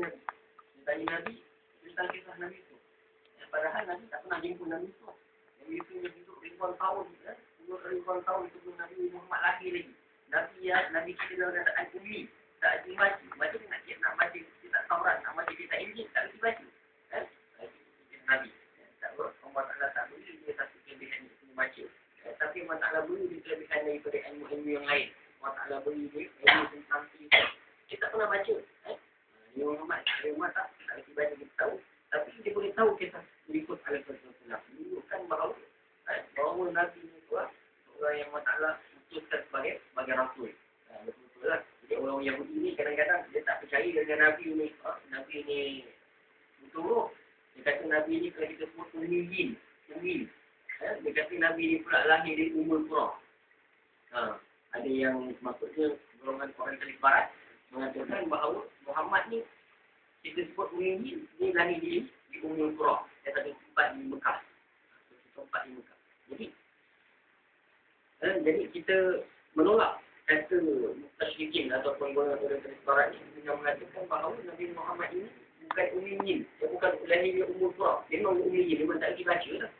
Nabi. Dia Nabi, tentang kisah Nabi tu. Ya, padahal Nabi tak pernah jumpa Nabi tu. Nabi tu dia hidup ribuan tahun. Ya. Ribuan tahun sebelum Nabi Muhammad lahir lagi. Nabi ya, Nabi kita dalam keadaan umi. Tak ada baca. Baca nak dia nak baca. Kita tak Taurat, nak baca kita Injil. Tak boleh baca. Ya. Nabi. Ya. Tak. Allah tak boleh. Dia satu kelebihan itu membaca. Ya. Tapi Allah Ta'ala boleh dia kelebihan daripada ilmu-ilmu yang lain. Allah Ta'ala boleh dia ilmu tentang kita. Kita tak pernah baca. Nabi Muhammad, Nabi Muhammad tak, tak boleh baca kita tahu. Tapi dia boleh tahu kisah berikut alaihi wasallam. Menunjukkan bahawa eh, bahawa Nabi ni tu lah, orang yang Allah Ta'ala utuskan sebagai sebagai rasul. Ha, betul-betul lah. Jadi orang Yahudi ni kadang-kadang dia tak percaya dengan Nabi ni. Oh, Nabi ni betul Dia kata Nabi ni kalau kita sebut umiyin. Umin. Eh, dia kata Nabi ni pula lahir dari umur pura. Ha, ada yang maksudnya golongan orang Khalif Barat mengatakan bahawa Muhammad ni kita sebut umiyin ni lahir di di umur pura. Dia satu tempat di Mekah. Tempat di Mekah. Jadi Eh, jadi kita menolak kata mustasyrikin ataupun golongan-golongan Khalif Barat ni dengan mengatakan bahawa Nabi Muhammad ini bukan umiyin. Dia bukan lahir di umur pura. Dia memang umiyin. Dia memang tak lagi baca lah.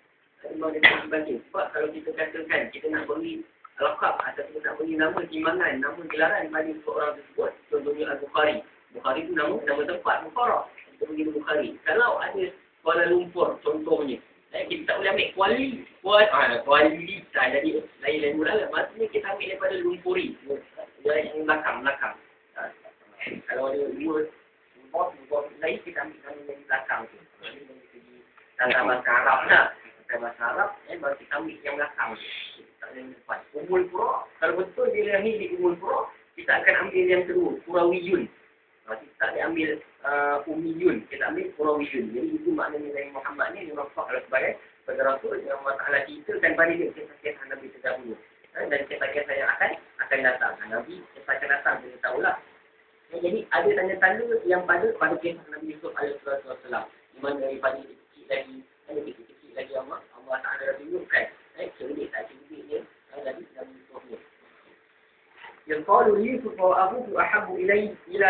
Memang dia tak lagi baca. Sebab kalau kita katakan kita nak beri lakab atau kita nak beri nama timbangan, nama gelaran pada seorang tersebut. Contohnya Al-Bukhari. Bukhari itu nama nama tempat Bukhara. Kita pergi ke Bukhari. Kalau ada Kuala Lumpur contohnya. Eh, kita tak boleh ambil kuali. Kuali, ah, kuali. Tak jadi lain-lain mula lah. Maksudnya kita ambil daripada lumpuri. Dia yang belakang, belakang. Ah, kalau ada dua bos, bos lain kita ambil nama yang belakang tu. Ini dari segi dalam bahasa Arab lah. Dalam bahasa Arab, eh, baru kita ambil yang belakang tu. Tak boleh depan. Umul Pura, kalau betul dia lahir di Umul Pura, kita akan ambil yang kedua, Purawiyun. Ha, tak boleh ambil uh, Umiyun, kita ambil Purawiyun. Jadi itu maknanya Nabi Muhammad ni memang kalau sebagai sebagai Rasul yang Allah Ta'ala ceritakan pada dia kisah-kisah Nabi terdahulu. Ha, dan kisah-kisah yang akan akan datang. Ha, Nabi kisah akan datang, kita tahulah. Ya, jadi ada tanda-tanda yang pada pada kisah Nabi Yusuf alaihissalam. Di mana daripada dia kecil lagi, ada kecil-kecil lagi Allah, Allah Ta'ala dah tunjukkan. Eh, cerdik tak cerdik dia, eh, Nabi Nabi Yusuf ni. Yang qalu Yusuf wa abuhu ahabu ilai ila